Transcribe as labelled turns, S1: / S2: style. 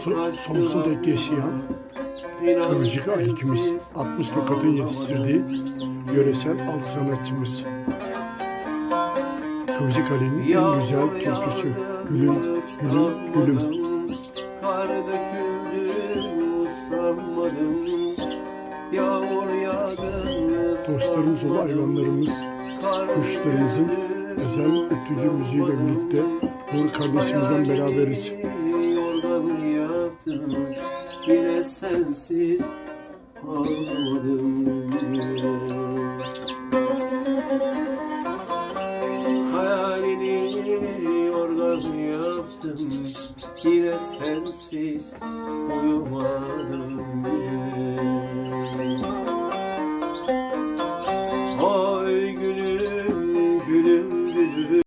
S1: so- sonsuza dek yaşayan Kıvırcık Ali ikimiz 60 tokatın yetiştirdiği yöresel halk sanatçımız. Kıvırcık Ali'nin en güzel türküsü Gülüm, Gülüm, Gülüm. Dostlarımız olan hayvanlarımız, kuşlarımızın özel ötücü müziğiyle birlikte Uğur kardeşimizden beraberiz.
S2: Yaptım Yine sensiz ağlamadım Hayalini yorgan yaptım Yine sensiz uyumadım